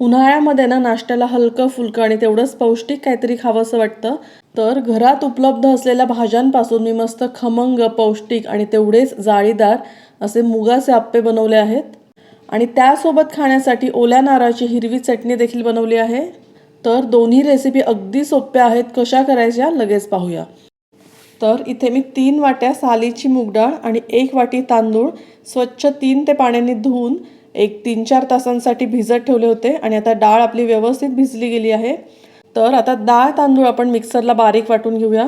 उन्हाळ्यामध्ये ना नाश्त्याला हलकं फुलकं आणि तेवढंच पौष्टिक काहीतरी खावंसं वाटतं. तर घरात उपलब्ध असलेल्या भाज्यांपासून मी मस्त खमंग पौष्टिक आणि तेवढेच जाळीदार असे मुगाचे आप्पे बनवले आहेत. आणि त्यासोबत खाण्यासाठी ओल्या नारळाची हिरवी चटणी देखील बनवली आहे. तर दोन्ही रेसिपी अगदी सोप्या आहेत. कशा करायच्या? लगेच पाहूया. तर इथे मी तीन वाट्या सालीची मूग डाळ आणि एक वाटी तांदूळ स्वच्छ तीन ते पाण्याने धुवून एक तीन चार तासांसाठी भिजत ठेवले होते आणि आता डाळ आपली व्यवस्थित भिजली गेली आहे. तर आता डाळ तांदूळ आपण मिक्सरला बारीक वाटून घेऊया.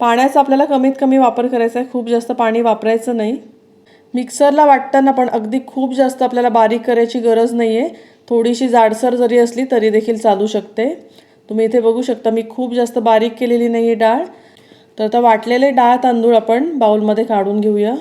पाण्याचा आपल्याला कमीत कमी वापर करायचा आहे. खूप जास्त पाणी वापरायचं नाही. मिक्सरला वाटताना पण अगदी खूप जास्त आपल्याला बारीक करायची गरज नाही आहे थोडीशी जाडसर जरी असली तरी देखील चालू शकते. तुम्ही इथे बघू शकता मी खूप जास्त बारीक केलेली नाही आहे डाळ. तर आता वाटलेले डाळ तांदूळ आपण बाउलमध्ये काढून घेऊया.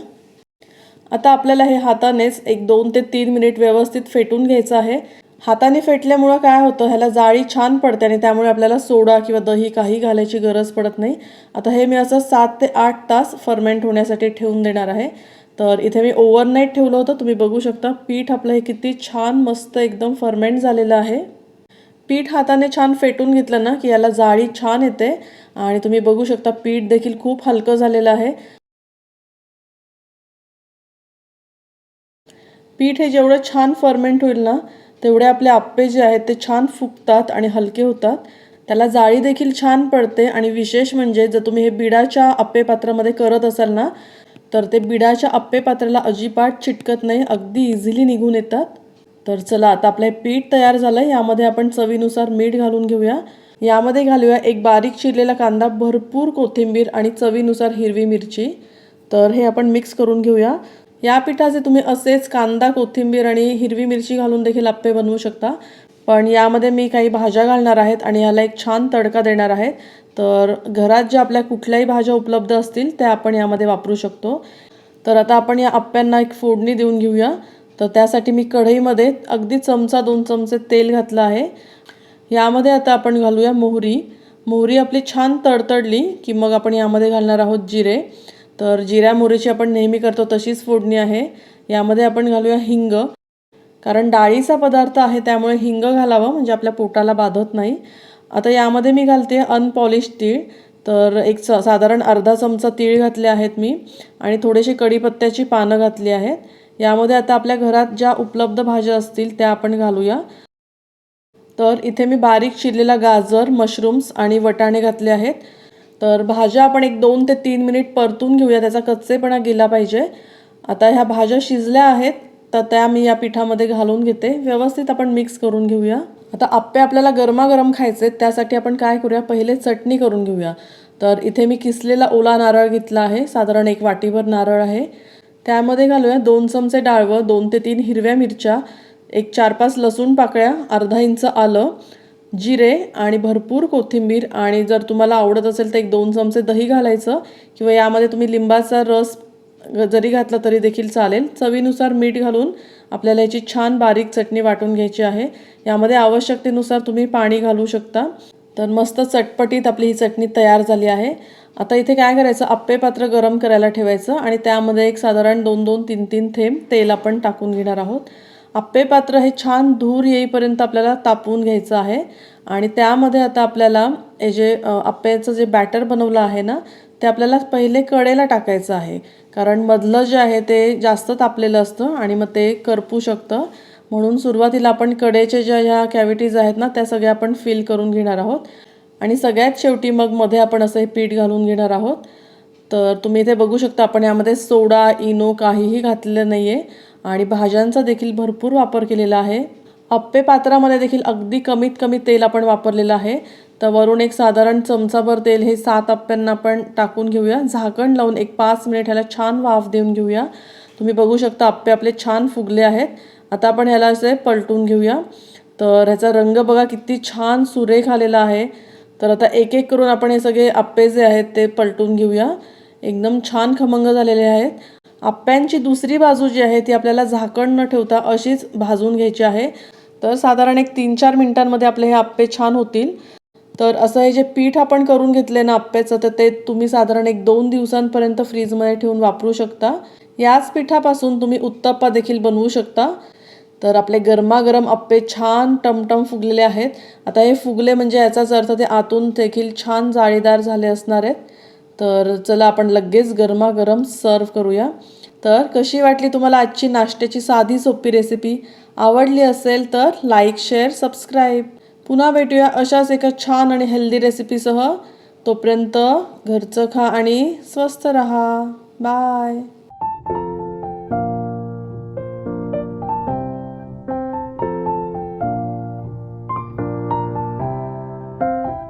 आता आपल्याला हे हातानेच एक दोन ते तीन मिनिट व्यवस्थित फेटून घ्यायचं आहे. हाताने फेटल्यामुळं काय होतं ह्याला जाळी छान पडते आणि त्यामुळे आपल्याला सोडा किंवा दही काही घालायची गरज पडत नाही. आता हे मी असं सात ते आठ तास फर्मेंट होण्यासाठी ठेवून देणार आहे. तर इथे मी ओव्हरनाईट ठेवलं होतं. तुम्ही बघू शकता पीठ आपलं हे किती छान मस्त एकदम फर्मेंट झालेलं आहे. पीठ हाताने छान फेटून घेतलं ना की याला जाळी छान येते. आणि तुम्ही बघू शकता पीठ देखील खूप हलकं झालेलं आहे. पीठ हे जेवढं छान फर्मेंट होईल ना तेवढे आपले आप्पे जे आहेत ते छान फुगतात आणि हलके होतात. त्याला जाळी देखील छान पडते आणि विशेष म्हणजे जर तुम्ही हे बिडाच्या आप्पे पात्रामध्ये करत असाल ना तर ते बिडाच्या आप्पे पात्राला अजिबात चिटकत नाही अगदी इझिली निघून येतात. तर चला आता आपलं हे पीठ तयार झालं यामध्ये आपण चवीनुसार मीठ घालून घेऊया. यामध्ये घालूया एक बारीक चिरलेला कांदा भरपूर कोथिंबीर आणि चवीनुसार हिरवी मिरची. तर हे आपण मिक्स करून घेऊया. या पिठाचे तुम्ही असेच कांदा कोथिंबीर आणि हिरवी मिरची घालून देखील आप्पे बनवू शकता. पण यामध्ये मी काही भाज्या घालणार आहेत आणि याला एक छान तडका देणार आहे. तर घरात ज्या आपल्या कुठल्याही भाज्या उपलब्ध असतील त्या आपण यामध्ये वापरू शकतो. तर आता आपण या आप्प्यांना एक फोडणी देऊन घेऊया. तर त्यासाठी मी कढईमध्ये अगदी चमचा दोन चमचे तेल घातलं आहे. यामध्ये आता आपण घालूया मोहरी. मोहरी आपली छान तडतडली की मग आपण यामध्ये घालणार आहोत जिरे. तर जिऱ्या मोहरीची आपण नेहमी करतो तशीच फोडणी आहे. यामध्ये आपण घालूया हिंग. कारण डाळीचा पदार्थ आहे त्यामुळे हिंग घालावं म्हणजे आपल्या पोटाला बाधत नाही. आता यामध्ये मी घालते अनपॉलिश तीळ. तर एक स साधारण अर्धा चमचा तीळ घातले आहेत मी. आणि थोडेसे कढीपत्त्याची पानं घातली आहेत. यामध्ये आता आपल्या घरात ज्या उपलब्ध भाज्या असतील त्या आपण घालूया. तर इथे मी बारीक चिरलेला गाजर मशरूम्स आणि वटाणे घातले आहेत. तर भाज्या आपण एक दोन ते तीन मिनिट परतून घेऊया त्याचा कच्चेपणा गेला पाहिजे. आता ह्या भाज्या शिजल्या आहेत तर त्या मी या पिठामध्ये घालून घेते. व्यवस्थित आपण मिक्स करून घेऊया. आता आप्पे आपल्याला गरमागरम खायचे त्यासाठी आपण काय करूया? पहिले चटणी करून घेऊया. तर इथे मी किसलेला ओला नारळ घेतला आहे साधारण एक वाटीभर नारळ आहे. त्यामध्ये घालूया दोन चमचे डाळवं दोन ते तीन हिरव्या मिरच्या एक चार पाच लसूण पाकळ्या अर्धा इंच आलं. जिरे आणि भरपूर कोथिंबीर आणि जर तुम्हाला आवडत असेल तर एक दोन चमचे दही घालायचं किंवा यामध्ये तुम्ही लिंबाचा रस जरी घातला तरी देखील चालेल. चवीनुसार मीठ घालून आपल्याला याची छान बारीक चटणी वाटून घ्यायची आहे. यामध्ये आवश्यकतेनुसार तुम्ही पाणी घालू शकता. तर मस्त चटपटीत आपली ही चटणी तयार झाली आहे. आता इथे काय करायचं? आप्पे पात्र गरम करायला ठेवायचं आणि त्यामध्ये एक साधारण दोन दोन तीन तीन थेंब तेल आपण टाकून घेणार आहोत. आप्पे पात्र हे छान धूर येईपर्यंत आपल्याला तापवून घ्यायचं आहे. आणि त्यामध्ये आता आपल्याला हे जे आप्प्याचं जे बॅटर बनवलं आहे ना ते आपल्याला पहिले कडेला टाकायचं आहे. कारण मधलं जे आहे ते जास्त तापलेलं असतं आणि मग ते करपू शकतं. म्हणून सुरुवातीला आपण कडेचे ज्या ह्या कॅविटीज आहेत ना त्या सगळ्या आपण फिल करून घेणार आहोत. आणि सगळ्यात शेवटी मग मध्ये आपण असं हे पीठ घालून घेणार आहोत. तर तुम्ही इथे बघू शकता आपण यामध्ये सोडा इनो काहीही घातलेलं नाही आहे आणि भाज्यांचा देखील भरपूर वापर केलेला आहे. अप्पे पात्रामध्ये देखील अगदी कमीत कमी तेल आपण वापरलेलं आहे. तर वरून एक साधारण चमचाभर तेल हे सात अप्प्यांना आपण टाकून घेऊया. झाकण लावून एक पाच मिनिट ह्याला छान वाफ देऊन घेऊया. तुम्ही बघू शकता अप्पे आपले छान फुगले आहेत. आता आपण ह्याला असे पलटून घेऊया. तर ह्याचा रंग बघा किती छान सुरेख आलेला आहे. तर आता एक एक करून आपण हे सगळे अप्पे जे आहेत ते पलटून घेऊया. एकदम छान खमंग झालेले आहेत. आप्प्यांची दुसरी बाजू जी आहे ती आपल्याला झाकण न ठेवता अशीच भाजून घ्यायची आहे. तर साधारण एक तीन चार मिनटांमध्ये आपले हे आप्पे छान होतील. तर असं हे जे पीठ आपण करून घेतले ना आप्प्याचं तर ते तुम्ही साधारण एक दोन दिवसांपर्यंत फ्रीजमध्ये ठेवून वापरू शकता. याच पिठापासून तुम्ही उत्तप्पा देखील बनवू शकता. तर आपले गरमागरम अप्पे छान टमटम फुगलेले आहेत. आता हे फुगले म्हणजे याचाच अर्थ ते आतून देखील छान जाळीदार झाले असणार आहेत. तर चला आपण लगेच गरमागरम सर्व करूया. तर कशी वाटली तुम्हाला आजची नाश्त्याची साधी सोपी रेसिपी आवडली असेल तर लाईक शेअर सबस्क्राईब पुन्हा भेटूया अशाच एका छान आणि हेल्दी रेसिपीसह तोपर्यंत घरचं खा आणि स्वस्त रहा. बाय